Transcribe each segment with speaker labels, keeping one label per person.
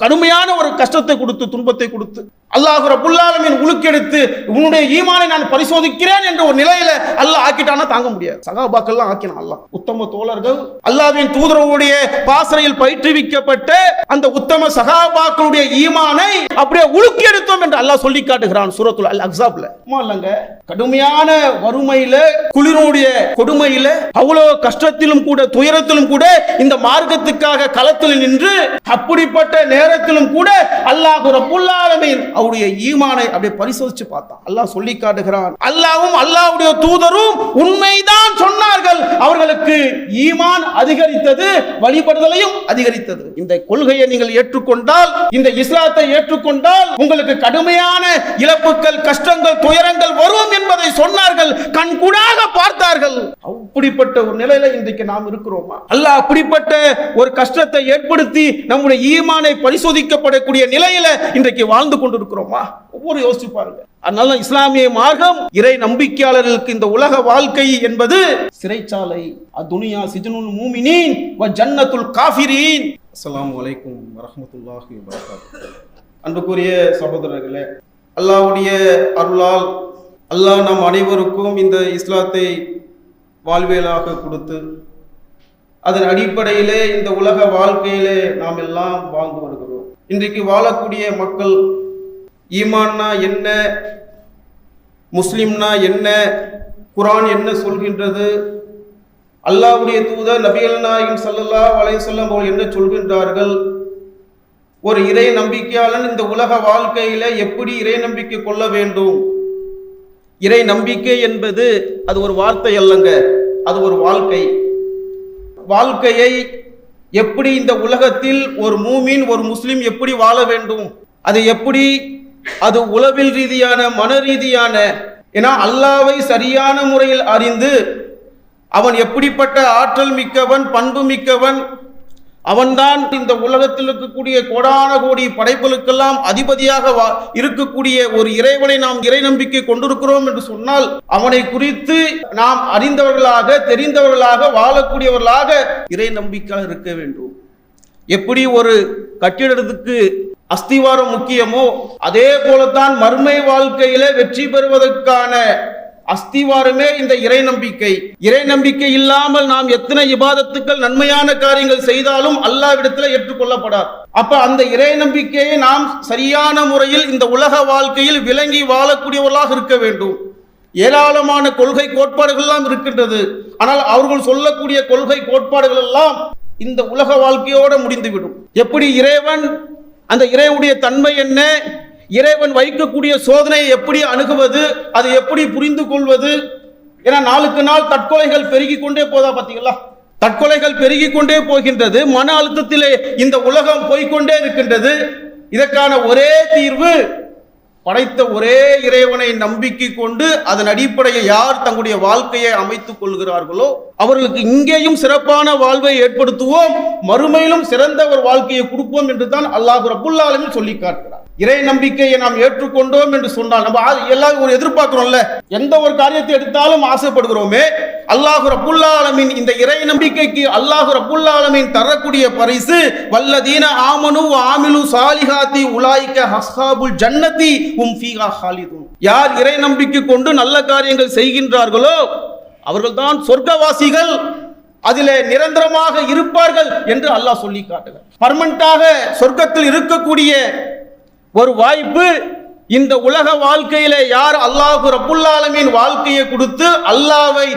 Speaker 1: கடுமையான ஒரு கஷ்டத்தை கொடுத்து துன்பத்தை கொடுத்து அல்லாஹ் ரபுல்லாலமின் உழுக்கெடுத்து உன்னுடைய ஈமானை நான் பரிசோதிக்கிறேன் என்ற ஒரு நிலையில அல்லாஹ் ஆக்கிட்டானா தாங்க முடியாது. சகாபாக்கள்லாம் ஆக்கினான் அல்லாஹ். உத்தம தோழர்கள் அல்லாவின் தூதரவுடைய பாசறையில் பயிற்றுவிக்கப்பட்ட அந்த உத்தம சகாபாக்களுடைய ஈமானை அப்படியே உழுக்கெடுத்தோம் என்று அல்லாஹ் சொல்லி காட்டுகிறான் சூரத்துல் அல் அக்ஸாப்ல சும்மா இல்லைங்க கடுமையான வறுமையில குளிருடைய கொடுமையில அவ்வளவு கஷ்டத்திலும் கூட துயரத்திலும் கூட இந்த மார்க்கத்துக்காக களத்தில் நின்று அப்படிப்பட்ட நேரத்திலும் கூட அல்லாஹ் ரப்புல்லாலமீன் அவருடைய ஈமானை அப்படியே பரிசோதிச்சு பார்த்தான். அல்லாஹ் சொல்லி காட்டுகிறான். அல்லாவும் அல்லாவுடைய தூதரும் உண்மைதான் சொன்னார்கள். அவர்களுக்கு ஈமான் அதிகரித்தது வழிபடுதலையும் அதிகரித்தது. இந்த கொள்கையை நீங்கள் ஏற்றுக்கொண்டால் இந்த இஸ்லாத்தை ஏற்றுக்கொண்டால் உங்களுக்கு கடுமையான இழப்புகள் கஷ்டங்கள் துயரங்கள் வரும் என்பதை சொன்னார்கள். கண்கூடாக பார்த்தார்கள். அப்படிப்பட்ட ஒரு நிலையில இன்றைக்கு நாம் இருக்கிறோமா? அல்லாஹ் அப்படிப்பட்ட ஒரு கஷ்டத்தை ஏற்படுத்தி நம்முடைய ஈமானை பரிசோதிக்கப்படக்கூடிய நிலையில இன்றைக்கு வாழ்ந்து கொண்டிருக்கிறோமா? ஒவ்வொரு யோசிச்சு பாருங்க. அதனால இஸ்லாமிய மார்க்கம் இறை நம்பிக்கையாளர்களுக்கு இந்த உலக வாழ்க்கை என்பது சிறைச்சாலை அத்துனியா சிஜனுல் மூமினீன் வ ஜன்னத்துல் காஃபிரீன். அஸ்லாம் அலைக்கும் வரமத்துல்லாஹி வரகாத்து அன்புக்குரிய சகோதரர்களே அல்லாஹ்வுடைய அருளால் அல்லாஹ் நம் அனைவருக்கும் இந்த இஸ்லாத்தை வாழ்வியலாக கொடுத்து அதன் அடிப்படையிலே இந்த உலக வாழ்க்கையிலே நாம் எல்லாம் வாழ்ந்து வருகிறோம். இன்றைக்கு வாழக்கூடிய மக்கள் ஈமான்னா என்ன? முஸ்லிம்னா என்ன? குரான் என்ன சொல்கின்றது? அல்லாவுடைய தூதர் நபிகள் நாயகம் சல்லல்லா அலைஹி வஸல்லம் அவர்கள் என்ன சொல்கின்றார்கள்? ஒரு இறை நம்பிக்கையாளன் இந்த உலக வாழ்க்கையில எப்படி இறை நம்பிக்கை கொள்ள வேண்டும்? இறை நம்பிக்கை என்பது அது ஒரு வார்த்தை அல்லங்க அது ஒரு வாழ்க்கை. வாழ்க்கையை எப்படி இந்த உலகத்தில் ஒரு மூமின் ஒரு முஸ்லீம் எப்படி வாழ வேண்டும்? அது எப்படி? அது உளவில் ரீதியான மன ரீதியான ஏன்னா அல்லாவை சரியான முறையில் அறிந்து அவன் எப்படிப்பட்ட ஆற்றல் மிக்கவன் பண்பு மிக்கவன் அவன்தான் இந்த உலகத்தில் இருக்கக்கூடிய கோடான கோடி படைப்புகளுக்கெல்லாம் அதிபதியாக வா- இருக்கக்கூடிய ஒரு இறைவனை நாம் இறை நம்பிக்கை கொண்டிருக்கிறோம் என்று சொன்னால் அவனை குறித்து நாம் அறிந்தவர்களாக தெரிந்தவர்களாக வாழக்கூடியவர்களாக இறை நம்பிக்கையாக இருக்க வேண்டும். எப்படி ஒரு கட்டிடத்துக்கு அஸ்திவாரம் முக்கியமோ அதே போலத்தான் மறுமை வாழ்க்கையில வெற்றி பெறுவதற்கான அஸ்திவாரமே இந்த இறை நம்பிக்கை. இறை நம்பிக்கை இல்லாமல் நாம் எத்தனை இபாதத்துக்கள் நன்மையான காரியங்கள் செய்தாலும் அல்லாவிடத்தில் ஏற்றுக்கொள்ளப்படார் அப்ப அந்த இறை நம்பிக்கையை நாம் சரியான முறையில் இந்த உலக வாழ்க்கையில் விளங்கி வாழக்கூடியவர்களாக இருக்க வேண்டும். ஏராளமான கொள்கை கோட்பாடுகள் எல்லாம் இருக்கின்றது. ஆனால் அவர்கள் சொல்லக்கூடிய கொள்கை கோட்பாடுகள் எல்லாம் இந்த உலக வாழ்க்கையோட முடிந்துவிடும். எப்படி இறைவன் அந்த இறைவுடைய தன்மை என்ன? இறைவன் வைக்கக்கூடிய சோதனையை எப்படி அணுகுவது அதை எப்படி புரிந்து கொள்வது ஏன்னா நாளுக்கு நாள் தற்கொலைகள் பெருகி கொண்டே போதா பார்த்தீங்களா தற்கொலைகள் பெருகி கொண்டே போகின்றது மன அழுத்தத்திலே இந்த உலகம் போய்க்கொண்டே இருக்கின்றது. இதற்கான ஒரே தீர்வு படைத்த ஒரே இறைவனை நம்பிக்கை கொண்டு அதன் அடிப்படையில் யார் தங்களுடைய வாழ்க்கையை அமைத்துக் கொள்கிறார்களோ அவர்களுக்கு இங்கேயும் சிறப்பான வாழ்வை ஏற்படுத்துவோம். மறுமையிலும் சிறந்த ஒரு வாழ்க்கையை கொடுப்போம் என்று தான் அல்லாஹ் ரபுல்லாலுமே சொல்லி காட்டுகிறார். இறை நம்பிக்கையை நாம் ஏற்றுக்கொண்டோம் என்று சொன்னால் நம்ம எல்லாரும் எல்லாம் ஒரு எதிர்பார்க்கிறோம்ல? எந்த ஒரு காரியத்தை எடுத்தாலும் ஆசைப்படுகிறோமே அல்லாஹு ரபுல்லாலமின் இந்த இறை நம்பிக்கைக்கு அல்லாஹு ரபுல்லாலமின் தரக்கூடிய பரிசு வல்லதீன ஆமனு ஆமிலு சாலிஹாத்தி உலாய்க்க ஹஸ்ஹாபுல் ஜன்னதி உம் ஃபீஹா ஹாலிதும் யார் இறை நம்பிக்கை கொண்டு நல்ல காரியங்கள் செய்கின்றார்களோ அவர்கள்தான் சொர்க்கவாசிகள் அதிலே நிரந்தரமாக இருப்பார்கள் என்று அல்லாஹ் சொல்லி காட்டுகிறார் பர்மனண்டாக சொர்க்கத்தில் இருக்கக்கூடிய ஒரு வாய்ப்பு இந்த உலக வாழ்க்கையில யார் அல்லாஹு ரபுல்லாலமின் வாழ்க்கையை கொடுத்து அல்லாவை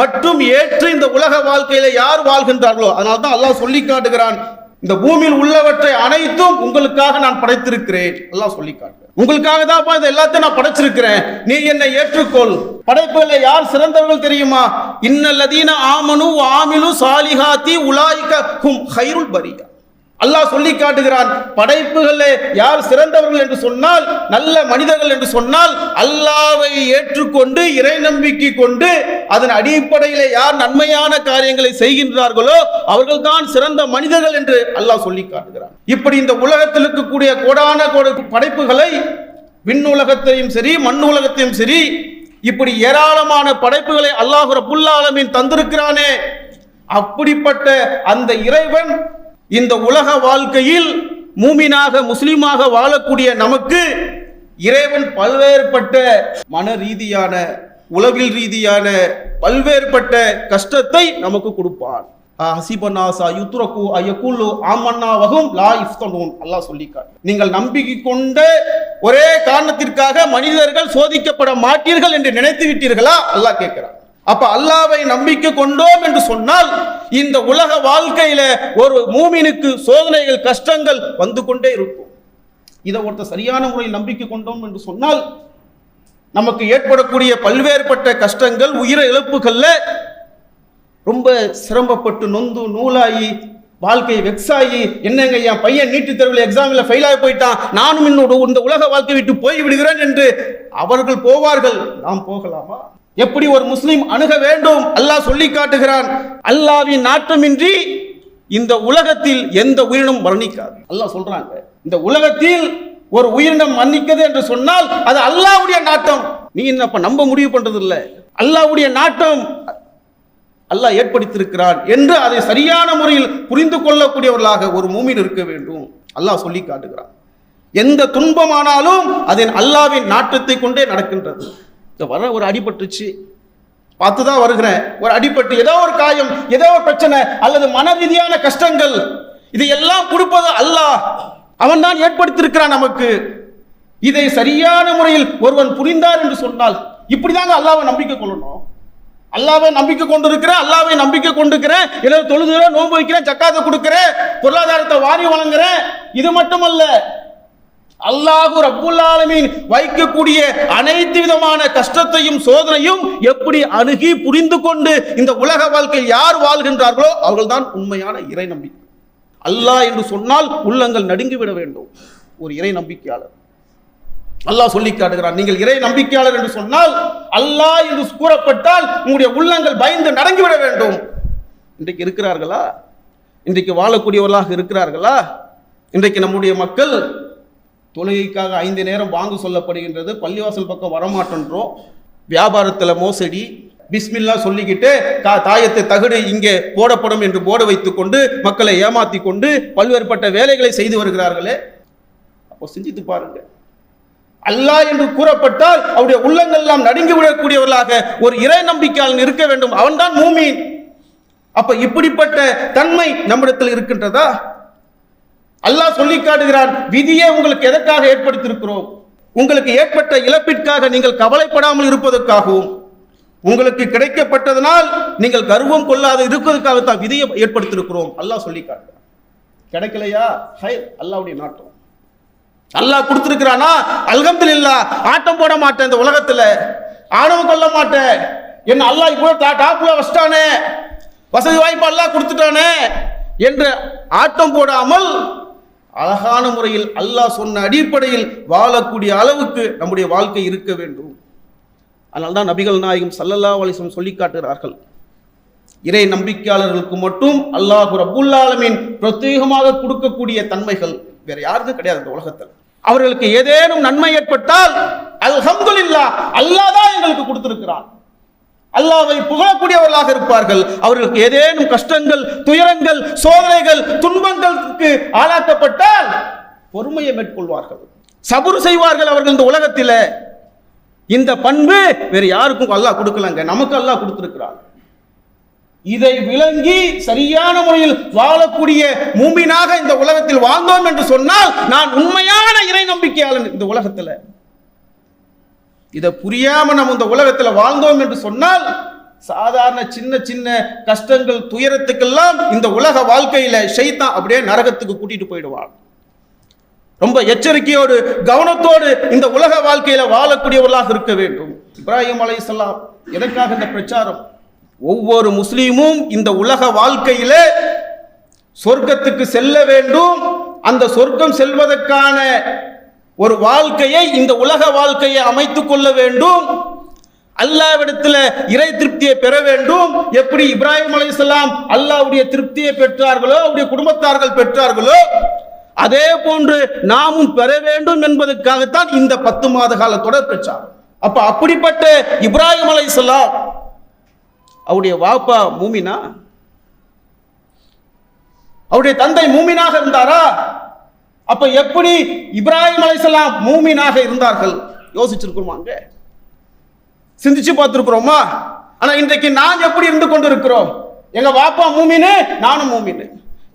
Speaker 1: மட்டும் ஏற்று இந்த உலக வாழ்க்கையில யார் வாழ்கின்றார்களோ அதனால தான் அல்லாஹ் சொல்லி காட்டுகிறான் இந்த பூமியில் உள்ளவற்றை அனைத்தும் உங்களுக்காக நான் படைத்திருக்கிறேன். அல்லாஹ் சொல்லி காட்டுகிறான். உங்களுக்காக தான் இதை எல்லாத்தையும் நான் படைச்சிருக்கிறேன். நீ என்னை ஏற்றுக்கொள். படைப்புகளை யார் சிறந்தவர்கள் தெரியுமா? இன்னல்லதீன ஆமனு ஆமிலு சாலிஹாத்தி உலாய்கும் ஹைருல் பரியா. அல்லாஹ் சொல்லி காட்டுகிறான் படைப்புகளே யார் சிறந்தவர்கள் என்று சொன்னால் நல்ல மனிதர்கள் என்று சொன்னால் அல்லாவை ஏற்றுக்கொண்டு இறை நம்பிக்கை கொண்டு அதன் அடிப்படையிலே யார் நன்மையான காரியங்களை செய்கின்றார்களோ அவர்கள்தான் சிறந்த மனிதர்கள் என்று அல்லாஹ் சொல்லி காட்டுகிறான். இப்படி இந்த உலகத்தில் இருக்கக்கூடிய கோடான கோடு படைப்புகளை விண்ணுலகத்தையும் சரி மண்ணுலகத்தையும் சரி இப்படி ஏராளமான படைப்புகளை அல்லாஹ் ரப்புல் தந்திருக்கிறானே. அப்படிப்பட்ட அந்த இறைவன் இந்த உலக வாழ்க்கையில் மூமினாக முஸ்லீமாக வாழக்கூடிய நமக்கு இறைவன் பல்வேறுபட்ட மன ரீதியான உலகில் ரீதியான பல்வேறுபட்ட கஷ்டத்தை நமக்கு கொடுப்பான். ஹசிபனாசா யுத்ரகு அயகுல்லு ஆமன்னா லா இஃப்தனூன். அல்லாஹ் சொல்லிக்கார் நீங்கள் நம்பிக்கை கொண்ட ஒரே காரணத்திற்காக மனிதர்கள் சோதிக்கப்பட மாட்டீர்கள் என்று நினைத்து விட்டீர்களா? அல்லாஹ் கேட்கிறான். அப்ப அல்லாவை நம்பிக்கை கொண்டோம் என்று சொன்னால் இந்த உலக வாழ்க்கையில ஒரு மூமினுக்கு சோதனைகள் கஷ்டங்கள் வந்து கொண்டே இருக்கும். இதை ஒருத்தர் சரியான முறையில் நம்பிக்கை கொண்டோம் என்று சொன்னால் நமக்கு ஏற்படக்கூடிய பல்வேறுபட்ட கஷ்டங்கள் உயிர இழப்புகள்ல ரொம்ப சிரமப்பட்டு நொந்து நூலாகி வாழ்க்கை வெக்ஸாகி என்னங்க என் பையன் நீட்டுத் தேர்வில் எக்ஸாமில் ஃபெயிலாகி போயிட்டான் நானும் இன்னொரு இந்த உலக வாழ்க்கை விட்டு போய் விடுகிறேன் என்று அவர்கள் போவார்கள். நாம் போகலாமா? எப்படி ஒரு முஸ்லிம் அணுக வேண்டும்? அல்லாஹ் சொல்லி காட்டுகிறான். அல்லாவின் நாட்டமின்றி இந்த உலகத்தில் எந்த உயிரினம் மரணிக்காது. அல்லாஹ் சொல்றாங்க. இந்த உலகத்தில் ஒரு உயிரினம் மன்னிக்கிறது என்று சொன்னால் அது அல்லாஹ்வுடைய நாட்டம். நீ என்ன நம்ப முடிவு பண்றது இல்லை அல்லாஹ்வுடைய நாட்டம் அல்லாஹ் ஏற்படுத்தியிருக்கிறான் என்று அதை சரியான முறையில் புரிந்து கொள்ளக்கூடியவர்களாக ஒரு மூமின் இருக்க வேண்டும். அல்லாஹ் சொல்லி காட்டுகிறான். எந்த துன்பமானாலும் அதன் அல்லாவின் நாட்டத்தை கொண்டே நடக்கின்றது. இந்த வர ஒரு அடிபட்டுச்சு பார்த்து தான் வருகிறேன். ஒரு அடிபட்டு ஏதோ ஒரு காயம் ஏதோ ஒரு பிரச்சனை அல்லது மன ரீதியான கஷ்டங்கள் இது எல்லாம் கொடுப்பது அல்லாஹ். அவன் தான் ஏற்படுத்தியிருக்கிறான் நமக்கு. இதை சரியான முறையில் ஒருவன் புரிந்தார் என்று சொன்னால் இப்படிதாங்க அல்லாவை நம்பிக்கை கொள்ளணும். அல்லாவை நம்பிக்கை கொண்டிருக்கிறேன் அல்லாவை நம்பிக்கை கொண்டிருக்கிறேன். ஏதோ தொழுதுகிறேன் நோன்பு வைக்கிறேன் சக்காத கொடுக்கிறேன் பொருளாதாரத்தை வாரி வழங்குறேன். இது மட்டுமல்ல அல்லாஹு ரப்புல் ஆலமீன் வைக்கக்கூடிய அனைத்து விதமான கஷ்டத்தையும் சோதனையும் எப்படி அணுகி புரிந்து கொண்டு இந்த உலக வாழ்க்கையில் யார் வாழ்கின்றார்களோ அவர்கள்தான் உண்மையான இறை நம்பிக்கை. அல்லாஹ் என்று சொன்னால் உள்ளங்கள் நடுங்கி விட வேண்டும். ஒரு இறை நம்பிக்கையாளர். அல்லாஹ் சொல்லி காட்டுகிறார் நீங்கள் இறை நம்பிக்கையாளர் என்று சொன்னால் அல்லாஹ் என்று கூறப்பட்டால் உங்களுடைய உள்ளங்கள் பயந்து நடங்கிவிட வேண்டும். இன்றைக்கு இருக்கிறார்களா? இன்றைக்கு வாழக்கூடியவர்களாக இருக்கிறார்களா? இன்றைக்கு நம்முடைய மக்கள் தொழுகைக்காக ஐந்து நேரம் வாங்க சொல்லப்படுகின்றது. பள்ளிவாசல் பக்கம் வரமாட்டேன்றோம் வியாபாரத்தில் மோசடி பிஸ்மில்லா சொல்லிக்கிட்டு தா தாயத்தை தகுடு இங்கே போடப்படும் என்று போட வைத்துக்கொண்டு மக்களை ஏமாத்தி கொண்டு பல்வேறுபட்ட வேலைகளை செய்து வருகிறார்களே. அப்போ சிந்தித்து பாருங்க. அல்லா என்று கூறப்பட்டால் அவருடைய உள்ளங்கள் எல்லாம் நடுங்கி விடக்கூடியவர்களாக ஒரு இறை நம்பிக்கையாளன் இருக்க வேண்டும். அவன்தான் மூமீன். அப்ப இப்படிப்பட்ட தன்மை நம்மிடத்தில் இருக்கின்றதா? அல்லாஹ் சொல்லி காட்டுகிறான் விதியை உங்களுக்கு எதற்காக ஏற்படுத்தியிருக்கிறோம் உங்களுக்கு ஏற்பட்ட இழப்பிற்காக நீங்கள் கவலைப்படாமல் இருப்பதற்காகவும் உங்களுக்கு கிடைக்கப்பட்டதனால் நீங்கள் கர்வம் கொள்ளாத இருப்பதற்காகத்தான் விதியை ஏற்படுத்தியிருக்கிறோம் அல்லாஹ் சொல்லி காட்டுறான் கிடைக்கலையா? ஹை அல்லாவுடைய நாட்டம். அல்லாஹ் கொடுத்திருக்கிறானா? இல்லா ஆட்டம் போட மாட்டேன் இந்த உலகத்துல. ஆணவம் கொள்ள மாட்டேன். என்ன அல்லாஹ் இப்போ டாப்ல வச்சிட்டானே. வசதி வாய்ப்பு அல்லாஹ் கொடுத்துட்டானே. என்று ஆட்டம் போடாமல் அழகான முறையில் அல்லாஹ் சொன்ன அடிப்படையில் வாழக்கூடிய அளவுக்கு நம்முடைய வாழ்க்கை இருக்க வேண்டும். அதனால் தான் நபிகள் நாயகம் சல்லல்லா அலிசம் சொல்லி காட்டுகிறார்கள். இறை நம்பிக்கையாளர்களுக்கு மட்டும் அல்லாஹ் ரபுல்லாலமின் பிரத்யேகமாக கொடுக்கக்கூடிய தன்மைகள் வேற யாருக்கும் கிடையாது இந்த உலகத்தில். அவர்களுக்கு ஏதேனும் நன்மை ஏற்பட்டால் அல்ஹம்துல்லா அல்லாஹ் தான் எங்களுக்கு கொடுத்திருக்கிறான். அல்லாவை புகழக்கூடியவர்களாக இருப்பார்கள். அவர்களுக்கு ஏதேனும் கஷ்டங்கள் துயரங்கள் சோதனைகள் துன்பங்களுக்கு ஆளாக்கப்பட்டால் பொறுமையை மேற்கொள்வார்கள். சபுறு செய்வார்கள் அவர்கள் இந்த உலகத்தில். இந்த பண்பு வேறு யாருக்கும் அல்லாஹ் கொடுக்கலங்க. நமக்கு அல்லாஹ் கொடுத்திருக்கிறான் இதை விளங்கி சரியான முறையில் வாழக்கூடிய மூமினாக இந்த உலகத்தில் வாழ்ந்தோம் என்று சொன்னால் நான் உண்மையான இறை நம்பிக்கையாளன் இந்த உலகத்தில். இதை புரியாம நம்ம இந்த உலகத்துல வாழ்ந்தோம் என்று சொன்னால் சாதாரண சின்ன சின்ன கஷ்டங்கள் துயரத்துக்கெல்லாம் இந்த உலக வாழ்க்கையில ஷைத்தான் அப்படியே நரகத்துக்கு கூட்டிட்டு போயிடுவான். ரொம்ப எச்சரிக்கையோடு கவனத்தோடு இந்த உலக வாழ்க்கையில வாழக்கூடியவர்களாக இருக்க வேண்டும். இப்ராஹிம் அலைஹிஸ்ஸலாம் எதற்காக இந்த பிரச்சாரம். ஒவ்வொரு முஸ்லீமும் இந்த உலக வாழ்க்கையில சொர்க்கத்துக்கு செல்ல வேண்டும். அந்த சொர்க்கம் செல்வதற்கான ஒரு வாழ்க்கையை இந்த உலக வாழ்க்கையை அமைத்து கொள்ள வேண்டும். அல்லாவிடத்தில் இறை திருப்தியை பெற வேண்டும். எப்படி இப்ராஹிம் அலைஹிஸ்ஸலாம் அல்லாஹ்வுடைய திருப்தியை பெற்றார்களோ அவருடைய குடும்பத்தார்கள் பெற்றார்களோ அதே போன்று நாமும் பெற வேண்டும் என்பதற்காகத்தான் இந்த பத்து மாத கால தொடர் பெற்றார் அப்ப அப்படிப்பட்ட இப்ராஹிம் அலைஹிஸ்ஸலாம் அவருடைய வாப்பா மூமினா? அவருடைய தந்தை மூமினாக இருந்தாரா? அப்ப எப்படி இப்ராஹிம் அலைஹிஸ்ஸலாம் மூமினாக இருந்தார்கள்? யோசிச்சிருக்கிறோமாங்க சிந்திச்சு பார்த்துருக்குறோமா? ஆனா இன்றைக்கு நான் எப்படி இருந்து கொண்டு இருக்கிறோம் எங்க வாப்பா மூமினு நானும் மூமினு.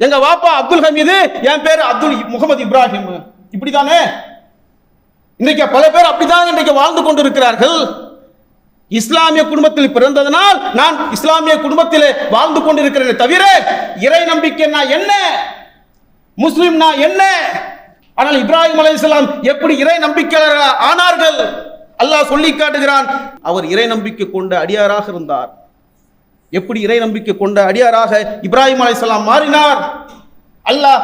Speaker 1: எங்க வாப்பா அப்துல் ஹமீது என் பேர் அப்துல் முகமது இப்ராஹிம். இப்படிதானே? இன்றைக்கு பல பேர் அப்படிதான் இன்றைக்கு வாழ்ந்து கொண்டிருக்கிறார்கள். இஸ்லாமிய குடும்பத்தில் பிறந்ததனால் நான் இஸ்லாமிய குடும்பத்தில் வாழ்ந்து கொண்டிருக்கிறேன் தவிர இறை நம்பிக்கை என்ன? முஸ்லிம்னா என்ன? ஆனால் இப்ராஹிம் அலையாம் எப்படி இறை நம்பிக்கையாளர்கள் ஆனார்கள்? அல்லாஹ் சொல்லி காட்டுகிறான். அவர் இறை நம்பிக்கை கொண்ட அடியாராக இருந்தார். எப்படி இறை நம்பிக்கை கொண்ட அடியாராக இப்ராஹிம் அலையாம் மாறினார்? அல்லாஹ்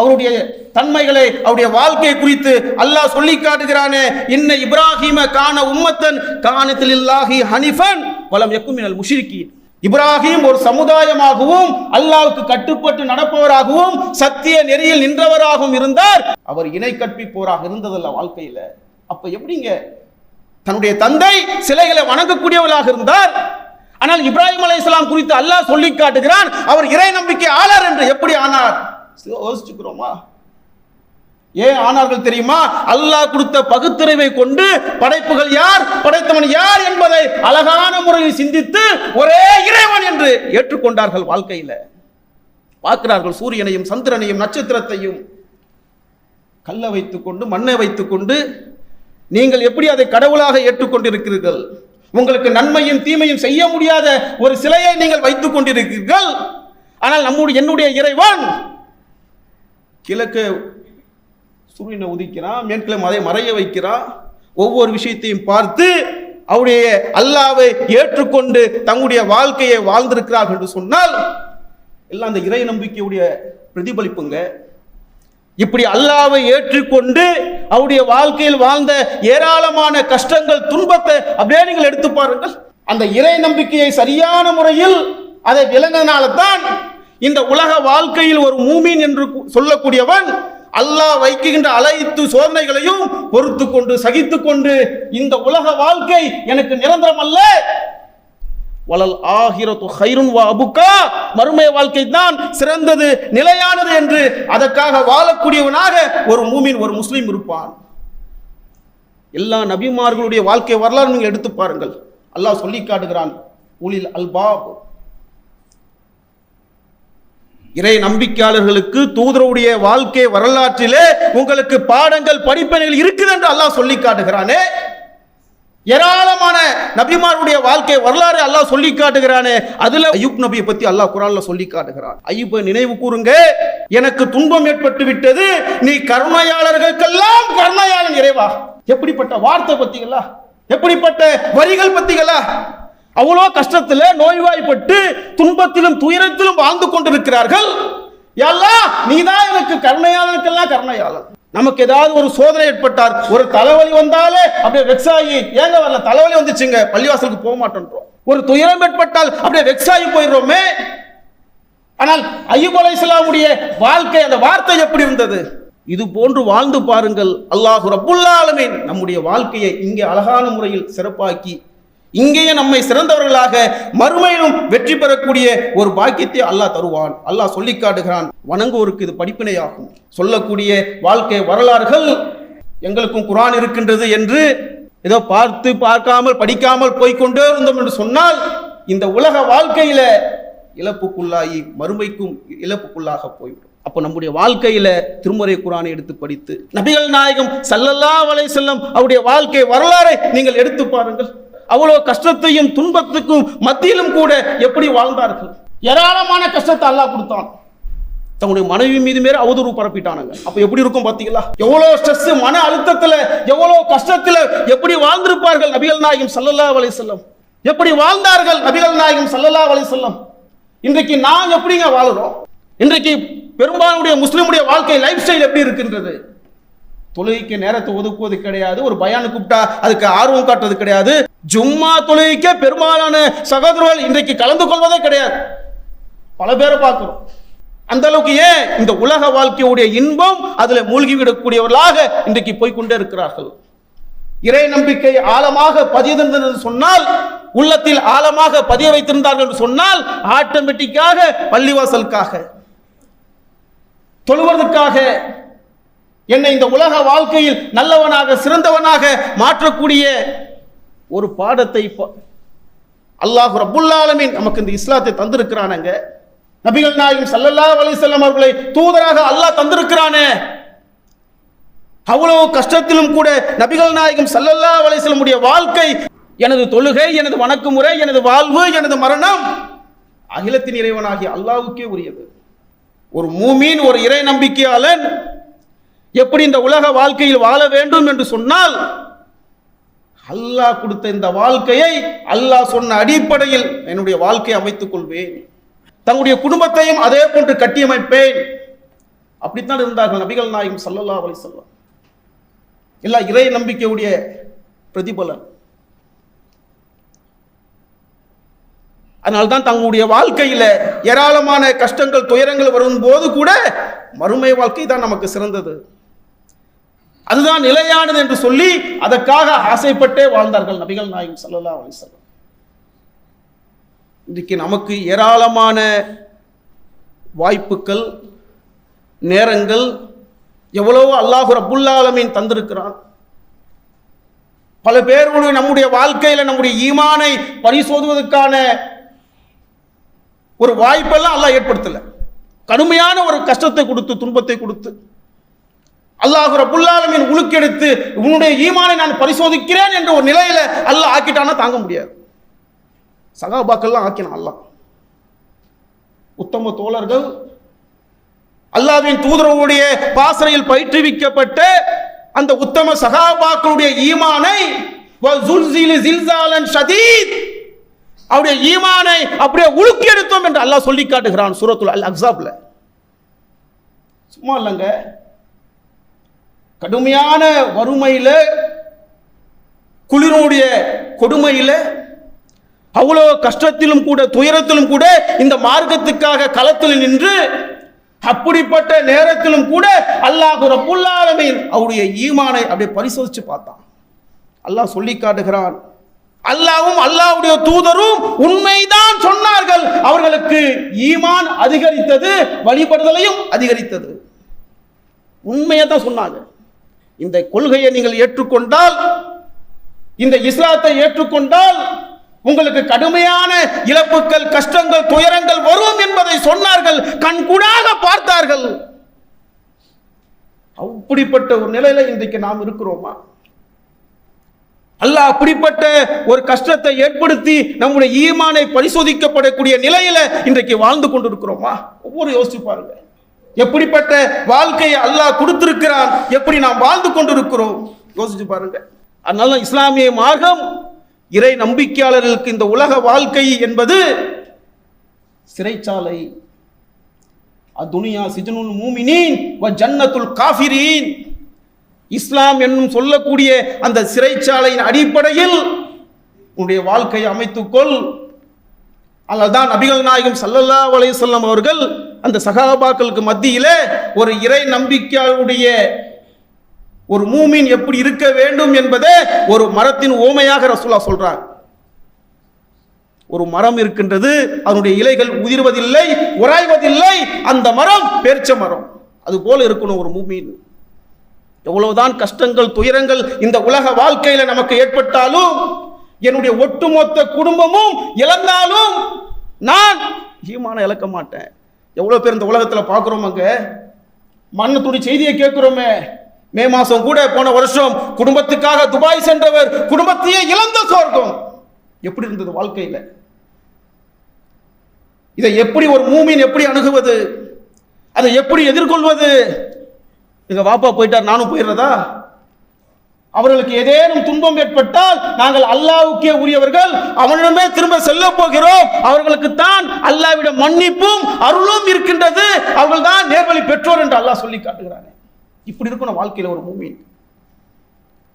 Speaker 1: அவருடைய தன்மைகளை அவருடைய வாழ்க்கையை குறித்து அல்லாஹ் சொல்லி காட்டுகிறானே. இன்ன இப்ராஹிம காண உம்மத்தன் கானத்தில் இல்லாஹி ஹனிஃபன் வலம் எக்குமினல் முஷிரிக்கீன் இப்ராஹிம் ஒரு சமுதாயமாகவும் அல்லாவுக்கு கட்டுப்பட்டு நடப்பவராகவும் சத்திய நெறியில் நின்றவராகவும் இருந்தார். அவர் இணை கற்பிப்போராக இருந்ததல்ல வாழ்க்கையில. அப்ப எப்படிங்க? தன்னுடைய தந்தை சிலைகளை வணங்கக்கூடியவராக இருந்தார். ஆனால் இப்ராஹிம் அலைஹிஸ்ஸலாம் குறித்து அல்லாஹ் சொல்லி காட்டுகிறான் அவர் இறை நம்பிக்கை ஆளார் என்று. எப்படி ஆனார்? யோசிச்சுக்கிறோமா? ஏன் ஆனார்கள் தெரியுமா? அல்லாஹ் கொடுத்த பகுத்தறிவை கொண்டு படைப்புகள் யார்? படைத்தவன் யார் என்பதை அழகான முறையில் சிந்தித்து ஒரே இறைவன் என்று ஏற்றுக்கொண்டார்கள் வாழ்க்கையில். பார்க்கிறார்கள் சூரியனையும் சந்திரனையும் நட்சத்திரத்தையும். கல்லை வைத்துக்கொண்டு மண்ணை வைத்துக்கொண்டு நீங்கள் எப்படி அதை கடவுளாக ஏற்றுக்கொண்டிருக்கிறீர்கள்? உங்களுக்கு நன்மையும் தீமையும் செய்ய முடியாத ஒரு சிலையை நீங்கள் வைத்துக் கொண்டிருக்கிறீர்கள். ஆனால் நம்முடைய என்னுடைய இறைவன் கிழக்கு சூரியனை உதிக்கிறான் மேற்கில் அதை மறைய வைக்கிறான் ஒவ்வொரு விஷயத்தையும் பார்த்து அவருடைய அல்லாவை ஏற்றுக்கொண்டு தங்களுடைய வாழ்க்கையை வாழ்ந்திருக்கிறார்கள் என்று சொன்னால் எல்லாம் அந்த இறை நம்பிக்கையுடைய பிரதிபலிப்புங்க. இப்படி அல்லாவை ஏற்றுக்கொண்டு அவருடைய வாழ்க்கையில் வாழ்ந்த ஏராளமான கஷ்டங்கள் துன்பத்தை அப்படியே நீங்கள் எடுத்து பாருங்கள். அந்த இறை நம்பிக்கையை சரியான முறையில் அதை விளங்கினால தான் இந்த உலக வாழ்க்கையில் ஒரு மூமின் என்று சொல்லக்கூடியவன் அல்லாஹ் வைக்கின்ற அனைத்து சோதனைகளையும் பொறுத்து கொண்டு சகித்து கொண்டு இந்த உலக வாழ்க்கை எனக்கு நிரந்தரம் அல்ல. வளல் ஆகிரத்து ஹைருன் வா அபுக்கா. மறுமை வாழ்க்கை தான் சிறந்தது நிலையானது என்று அதற்காக வாழக்கூடியவனாக ஒரு மூமின் ஒரு முஸ்லீம் இருப்பான். எல்லா நபிமார்களுடைய வாழ்க்கை வரலாறு நீங்கள் எடுத்து பாருங்கள். அல்லாஹ் சொல்லி காட்டுகிறான் உலில் அல்பாப் இறை நம்பிக்கையாளர்களுக்கு தூதருடைய வாழ்க்கை வரலாற்றிலே உங்களுக்கு பாடங்கள் படிப்பனைகள் இருக்குது என்று அல்லாஹ் சொல்லி காட்டுகிறானே. ஏராளமான நபிமாருடைய வாழ்க்கை வரலாறு அல்லாஹ் சொல்லி காட்டுகிறானே. அதுல அயூப் நபியை பத்தி அல்லாஹ் குரான்ல சொல்லி காட்டுகிறான். ஐயூப்பை நினைவு கூறுங்க. எனக்கு துன்பம் ஏற்பட்டு விட்டது. நீ கருணையாளர்களுக்கெல்லாம் கருணையாளன் இறைவா. எப்படிப்பட்ட வார்த்தை பத்திகளா? எப்படிப்பட்ட வரிகள் பத்திகளா? அவ்வளோ கஷ்டத்துல நோய்வாய்ப்பட்டு துன்பத்திலும் துயரத்திலும் வாழ்ந்து கொண்டிருக்கிறார்கள். எல்லாம் நீதான் எனக்கு கருணையாளனுக்கெல்லாம் கருணையாளன் நமக்கு ஏதாவது ஒரு சோதனை ஏற்பட்டார் ஒரு தலைவலி வந்தாலே அப்படியே வெக்ஸாகி ஏங்க வரல தலைவலி வந்துச்சுங்க பள்ளிவாசலுக்கு போக மாட்டோன்றோம். ஒரு துயரம் ஏற்பட்டால் அப்படியே வெக்ஸாகி போயிடுறோமே. ஆனால் ஐயூப் அலைஹிஸ்ஸலாமுடைய வாழ்க்கை அந்த வார்த்தை எப்படி இருந்தது? இது போன்று வாழ்ந்து பாருங்கள் அல்லாஹ் ரபுல்லாலுமே நம்முடைய வாழ்க்கையை இங்கே அழகான முறையில் சிறப்பாக்கி இங்கேயே நம்மை சிறந்தவர்களாக மறுமையிலும் வெற்றி பெறக்கூடிய ஒரு பாக்கியத்தை அல்லாஹ் தருவான். அல்லாஹ் சொல்லி காட்டுகிறான். வணங்குவோருக்கு இது படிப்பினையாகும். சொல்லக்கூடிய வாழ்க்கை வரலாறுகள் எங்களுக்கும் குரான் இருக்கின்றது என்று ஏதோ பார்த்து பார்க்காமல் படிக்காமல் போய்க்கொண்டே இருந்தோம் என்று சொன்னால் இந்த உலக வாழ்க்கையில இழப்புக்குள்ளாகி மறுமைக்கும் இழப்புக்குள்ளாக போய்விடும். அப்போ நம்முடைய வாழ்க்கையில திருமறை குரானை எடுத்து படித்து நபிகள் நாயகம் சல்லல்லா வலை செல்லம் அவருடைய வாழ்க்கை வரலாறை நீங்கள் எடுத்து பாருங்கள். அவ்வளவு கஷ்டத்தையும் துன்பத்துக்கும் மத்தியிலும் கூட எப்படி வாழ்ந்தார்கள்? ஏராளமான கஷ்டத்தை அல்லாஹ் கொடுத்தான். தன்னுடைய மனைவி மீது மேலே அவதூறு பரப்பிட்டானுங்க. அப்போ எப்படி இருக்கும் பார்த்தீங்களா எவ்வளவு ஸ்ட்ரெஸ் மன அழுத்தத்துல எவ்வளவு கஷ்டத்துல எப்படி வாழ்ந்திருப்பார்கள் நபிகள் நாயகம் சல்லல்லா வலை செல்லம் எப்படி வாழ்ந்தார்கள் நபிகள் நாயகம் சல்லல்லா வலை செல்லம் இன்றைக்கு நாம் எப்படிங்க வாழுறோம்? இன்றைக்கு பெரும்பாலுடைய முஸ்லிமுடைய வாழ்க்கை லைஃப் ஸ்டைல் எப்படி இருக்கின்றது? தொழுகைக்கு நேரத்தை ஒதுக்குவது கிடையாது. ஒரு பயானு கூப்பிட்டா அதுக்கு ஆர்வம் காட்டுறது கிடையாது. ஜும்மா தொழுகைக்கே பெரும்பாலான சகோதரர்கள் இன்றைக்கு கலந்து கொள்வதே கிடையாது. பல பேரை பார்க்கிறோம். அந்த அளவுக்கு ஏன் இந்த உலக வாழ்க்கையுடைய இன்பம் அதுல மூழ்கி விடக்கூடியவர்களாக இன்றைக்கு போய்கொண்டே இருக்கிறார்கள்? இறை நம்பிக்கை ஆழமாக பதிந்திருந்தது சொன்னால் உள்ளத்தில் ஆழமாக பதிய வைத்திருந்தார்கள் என்று சொன்னால் ஆட்டோமேட்டிக்காக பள்ளிவாசலுக்காக தொழுவதற்காக என்னை இந்த உலக வாழ்க்கையில் நல்லவனாக சிறந்தவனாக மாற்றக்கூடிய ஒரு பாடத்தை அல்லாஹு அல்லாஹ் நமக்கு இந்த இஸ்லாத்தை தந்திருக்கிறானுங்க. நபிகள் நாயகம் சல்லல்லா அலைஹி அவர்களை தூதராக அல்லாஹ் தந்திருக்கிறானே. அவ்வளவு கஷ்டத்திலும் கூட நபிகள் நாயகம் சல்லல்லா அலைஹி உடைய வாழ்க்கை எனது தொழுகை எனது வணக்க முறை எனது வாழ்வு எனது மரணம் அகிலத்தின் இறைவனாகிய அல்லாவுக்கே உரியது. ஒரு மூமீன் ஒரு இறை நம்பிக்கையாளன் எப்படி இந்த உலக வாழ்க்கையில் வாழ வேண்டும் என்று சொன்னால் அல்லாஹ் கொடுத்த இந்த வாழ்க்கையை அல்லாஹ் சொன்ன அடிப்படையில் என்னுடைய வாழ்க்கையை அமைத்துக் கொள்வேன். தங்களுடைய குடும்பத்தையும் அதே போன்று கட்டியமைப்பேன். அப்படித்தான் இருந்தார்கள் நபிகள் நாயகம் சல்லல்லா அலி வஸல்லம். எல்லா இறை நம்பிக்கையுடைய பிரதிபலன். அதனால்தான் தங்களுடைய வாழ்க்கையில ஏராளமான கஷ்டங்கள் துயரங்கள் வரும்போது கூட மறுமை வாழ்க்கை தான் நமக்கு சிறந்தது. அதுதான் நிலையானது என்று சொல்லி அதற்காக ஆசைப்பட்டே வாழ்ந்தார்கள் நபிகள் நாயகம் ஸல்லல்லாஹு அலைஹி இன்றைக்கு நமக்கு ஏராளமான வாய்ப்புகள் நேரங்கள் எவ்வளவோ அல்லாஹு ரப்புல் தந்திருக்கிறான். பல பேர்களுடைய நம்முடைய வாழ்க்கையில் நம்முடைய ஈமானை பரிசோதுவதற்கான ஒரு வாய்ப்பெல்லாம் அல்லாஹ் ஏற்படுத்தலை. கடுமையான ஒரு கஷ்டத்தை கொடுத்து துன்பத்தை கொடுத்து அல்லாஹ் ரபுல்லாலமின் உழுக்கெடுத்து உன்னுடைய ஈமானை நான் பரிசோதிக்கிறேன் என்ற ஒரு நிலையில அல்லாஹ் ஆக்கிட்டான்னா தாங்க முடியாது. சகாபாக்கள்லாம் ஆக்கினான் அல்லாஹ். உத்தம தோழர்கள் அல்லாவின் தூதரவுடைய பாசறையில் பயிற்றுவிக்கப்பட்ட அந்த உத்தம சகாபாக்களுடைய ஈமானை அவருடைய ஈமானை அப்படியே உழுக்கி எடுத்தோம் என்று அல்லாஹ் சொல்லி காட்டுகிறான் சூரத்துல் அல் அக்ஸாப்ல சும்மா இல்லைங்க. கடுமையான வறுமையில் குளிருடைய கொடுமையில் அவ்வளோ கஷ்டத்திலும் கூட துயரத்திலும் கூட இந்த மார்க்கத்துக்காக களத்தில் நின்று அப்படிப்பட்ட நேரத்திலும் கூட அல்லாஹ் ரப்புல் அவருடைய ஈமானை அப்படியே பரிசோதிச்சு பார்த்தான். அல்லாஹ் சொல்லி காட்டுகிறான். அல்லாவும் அல்லாவுடைய தூதரும் உண்மைதான் சொன்னார்கள். அவர்களுக்கு ஈமான் அதிகரித்தது வழிபடுதலையும் அதிகரித்தது. உண்மையை தான் சொன்னாங்க. இந்த கொள்கையை நீங்கள் ஏற்றுக்கொண்டால் இந்த இஸ்லாத்தை ஏற்றுக்கொண்டால் உங்களுக்கு கடுமையான இழப்புகள் கஷ்டங்கள் துயரங்கள் வரும் என்பதை சொன்னார்கள் கண்கூடாக பார்த்தார்கள். அப்படிப்பட்ட ஒரு நிலையில இன்றைக்கு நாம் இருக்கிறோமா? அல்லாஹ் அப்படிப்பட்ட ஒரு கஷ்டத்தை ஏற்படுத்தி நம்முடைய ஈமானை பரிசோதிக்கப்படக்கூடிய நிலையில இன்றைக்கு வாழ்ந்து கொண்டிருக்கிறோமா? ஒவ்வொரு யோசிச்சு பாருங்க. எப்படிப்பட்ட வாழ்க்கையை அல்லாஹ் கொடுத்திருக்கிறான்? எப்படி நாம் வாழ்ந்து கொண்டிருக்கிறோம்? யோசிச்சு பாருங்க. அதனால இஸ்லாமிய மார்க்கம் இறை நம்பிக்கையாளர்களுக்கு இந்த உலக வாழ்க்கை என்பது சிறைச்சாலை. அத்துனியா சிஜனுல் மூமினின் வ ஜன்னத்துல் காஃபிரீன். இஸ்லாம் என்னும் சொல்லக்கூடிய அந்த சிறைச்சாலையின் அடிப்படையில் உன்னுடைய வாழ்க்கையை அமைத்துக்கொள். அல்லதான் நபிகள் நாயகம் சல்லல்லா அலையம் அவர்கள் அந்த சகாபாக்களுக்கு மத்தியிலே ஒரு இறை நம்பிக்கையாளுடைய ஒரு மூமின் எப்படி இருக்க வேண்டும் என்பதே ஒரு மரத்தின் ஓமையாக ரசூலா சொல்றார் ஒரு மரம் இருக்கின்றது அதனுடைய இலைகள் உதிர்வதில்லை உராய்வதில்லை அந்த மரம் பேர்ச்ச மரம். அது போல இருக்கணும் ஒரு மூமின். எவ்வளவுதான் கஷ்டங்கள் துயரங்கள் இந்த உலக வாழ்க்கையில நமக்கு ஏற்பட்டாலும் என்னுடைய ஒட்டுமொத்த குடும்பமும் இழந்தாலும் நான் ஈமான இழக்க மாட்டேன். எவ்வளோ பேர் இந்த உலகத்தில் பார்க்குறோம் அங்க? மண்ணத்துடைய செய்தியை கேட்குறோமே. மே மாதம் கூட போன வருஷம் குடும்பத்துக்காக துபாய் சென்றவர் குடும்பத்தையே இழந்த சொர்க்கம். எப்படி இருந்தது வாழ்க்கையில்? இதை எப்படி ஒரு மூமின் எப்படி அணுகுவது? அதை எப்படி எதிர்கொள்வது? எங்கள் வாப்பா போயிட்டார் நானும் போயிடுறதா? அவர்களுக்கு ஏதேனும் துன்பம் ஏற்பட்டால் நாங்கள் அல்லாவுக்கே உரியவர்கள் அவனிடமே திரும்ப செல்ல போகிறோம். அவர்களுக்கு தான் அல்லாவிடம் மன்னிப்பும் அருளும் இருக்கின்றது. அவர்கள் தான் நேர்வழி பெற்றோர் என்று அல்லாஹ் சொல்லி காட்டுகிறானே. இப்படி இருக்கணும் வாழ்க்கையில் ஒரு மூமின்.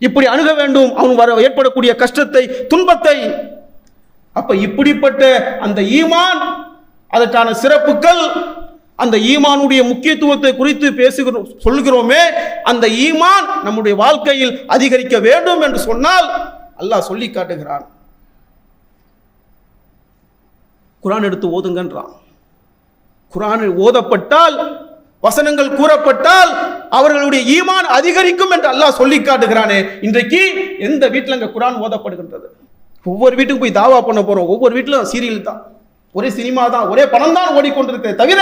Speaker 1: இப்படி அணுக வேண்டும். அவன் வர ஏற்படக்கூடிய கஷ்டத்தை துன்பத்தை. அப்ப இப்படிப்பட்ட அந்த ஈமான் அதற்கான சிறப்புகள் அந்த ஈமானுடைய முக்கியத்துவத்தை குறித்து பேசுகிறோம் சொல்கிறோமே அந்த ஈமான் நம்முடைய வாழ்க்கையில் அதிகரிக்க வேண்டும் என்று சொன்னால் அல்லாஹ் சொல்லி காட்டுகிறான். குரான் எடுத்து ஓதுங்கன்றான். குரான் ஓதப்பட்டால் வசனங்கள் கூறப்பட்டால் அவர்களுடைய ஈமான் அதிகரிக்கும் என்று அல்லாஹ் சொல்லி காட்டுகிறானே. இன்றைக்கு எந்த வீட்டில் அங்கே குரான் ஓதப்படுகின்றது? ஒவ்வொரு வீட்டுக்கும் போய் தாவா பண்ண போகிறோம் ஒவ்வொரு வீட்டிலும் சீரியல் தான். ஒரே சினிமா தான் ஒரே பணம் தான் ஓடிக்கொண்டிருக்கிறது தவிர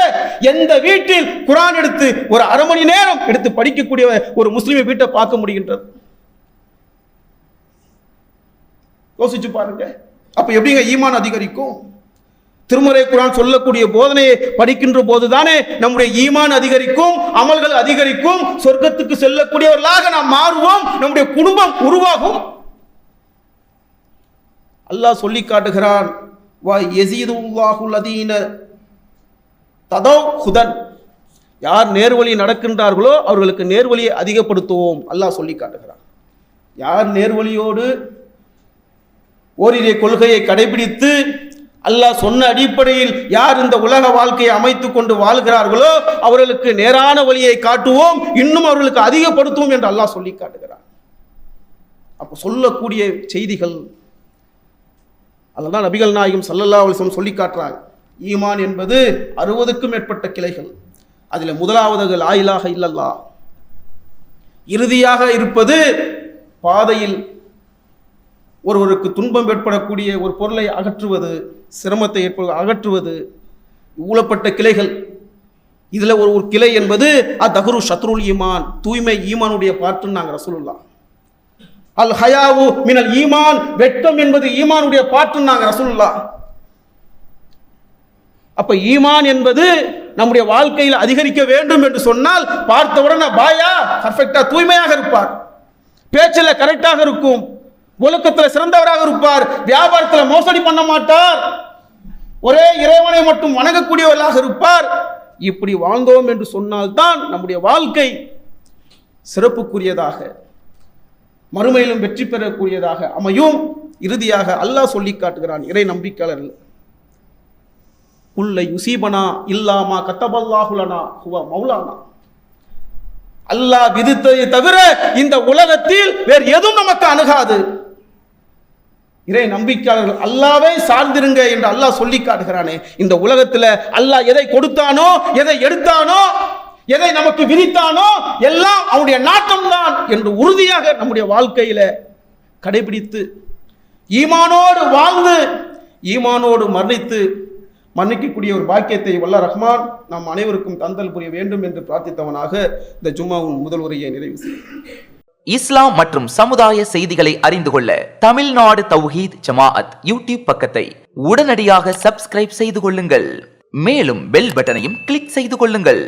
Speaker 1: எந்த வீட்டில் குரான் எடுத்து ஒரு அரை மணி நேரம் எடுத்து படிக்கக்கூடிய ஒரு முஸ்லீமை வீட்டை பார்க்க முடிகின்றது? யோசிச்சு பாருங்க. அப்ப எப்படிங்க ஈமான் அதிகரிக்கும்? திருமறை குரான் சொல்லக்கூடிய போதனையை படிக்கின்ற போதுதானே நம்முடைய ஈமான் அதிகரிக்கும் அமல்கள் அதிகரிக்கும் சொர்க்கத்துக்கு செல்லக்கூடியவர்களாக நாம் மாறுவோம் நம்முடைய குடும்பம் உருவாகும். அல்லாஹ் சொல்லி காட்டுகிறான் வா ததோ ஹுதன் யார் நேர்வழி நடக்கின்றார்களோ அவர்களுக்கு நேர்வழியை அதிகப்படுத்துவோம் அல்லாஹ் சொல்லி காட்டுகிறார் யார் நேர்வழியோடு ஓரிரை கொள்கையை கடைபிடித்து அல்லாஹ் சொன்ன அடிப்படையில் யார் இந்த உலக வாழ்க்கையை அமைத்து கொண்டு வாழ்கிறார்களோ அவர்களுக்கு நேரான வழியை காட்டுவோம் இன்னும் அவர்களுக்கு அதிகப்படுத்துவோம் என்று அல்லாஹ் சொல்லி காட்டுகிறார் அப்போ சொல்லக்கூடிய செய்திகள் அதுதான் நபிகள் நாயகம் சல்லல்லா அலிஸ்லம் சொல்லி காட்டுறாங்க ஈமான் என்பது அறுபதுக்கும் மேற்பட்ட கிளைகள். அதில் முதலாவது ஆயிலாக இல்லல்லா இறுதியாக இருப்பது பாதையில் ஒருவருக்கு துன்பம் ஏற்படக்கூடிய ஒரு பொருளை அகற்றுவது சிரமத்தை ஏற்ப அகற்றுவது ஊழப்பட்ட கிளைகள். இதில் ஒரு ஒரு கிளை என்பது அ தகுரு ஷத்ருல் ஈமான் தூய்மை ஈமானுடைய பாட்டுன்னு நாங்கள் ரசூலுல்லாம் அல் ஹயாவு மினல் ஈமான். வெட்கம் என்பது ஈமானுடைய பாட்டுன்னாங்க நாங்கள் அப்ப ஈமான் என்பது நம்முடைய வாழ்க்கையில் அதிகரிக்க வேண்டும் என்று சொன்னால் பார்த்தவுடனே பாயா பர்ஃபெக்டா தூய்மையாக இருப்பார். பேச்சில் கரெக்டாக இருக்கும். ஒழுக்கத்தில் சிறந்தவராக இருப்பார். வியாபாரத்தில் மோசடி பண்ண மாட்டார். ஒரே இறைவனை மட்டும் வணங்கக்கூடியவர்களாக இருப்பார். இப்படி வாழ்ந்தோம் என்று சொன்னால்தான் நம்முடைய வாழ்க்கை சிறப்புக்குரியதாக மறுமையிலும் வெற்றி பெறக்கூடியதாக அமையும். இறுதியாக அல்லாஹ் சொல்லி காட்டுகிறான் இறை நம்பிக்கையாளர்கள் உள்ள யுசீபனா இல்லாமா கத்தபல்லாஹுலனா ஹுவா மௌலானா. அல்லாஹ் விதித்ததை தவிர இந்த உலகத்தில் வேறு எதுவும் நமக்கு அணுகாது. இறை நம்பிக்கையாளர்கள் அல்லாவே சார்ந்திருங்க என்று அல்லாஹ் சொல்லி காட்டுகிறானே. இந்த உலகத்தில் அல்லாஹ் எதை கொடுத்தானோ எதை எடுத்தானோ எதை நமக்கு விதித்தானோ எல்லாம் அவனுடைய நாட்டம் தான் என்று உறுதியாக நம்முடைய வாழ்க்கையில கடைபிடித்து ஈமானோடு வாழ்ந்து ஈமானோடு மரணித்து மன்னிக்கக்கூடிய ஒரு பாக்கியத்தை வல்ல ரஹ்மான் நாம் அனைவருக்கும் தந்தல் புரிய வேண்டும் என்று பிரார்த்தித்தவனாக இந்த ஜும்மாவின் முதல் உரையை நிறைவு செய்கிறேன்.
Speaker 2: இஸ்லாம் மற்றும் சமுதாய செய்திகளை அறிந்து கொள்ள தமிழ்நாடு தௌஹீத் ஜமாஅத் யூடியூப் பக்கத்தை உடனடியாக சப்ஸ்கிரைப் செய்து கொள்ளுங்கள். மேலும் பெல் பட்டனையும் கிளிக் செய்து கொள்ளுங்கள்.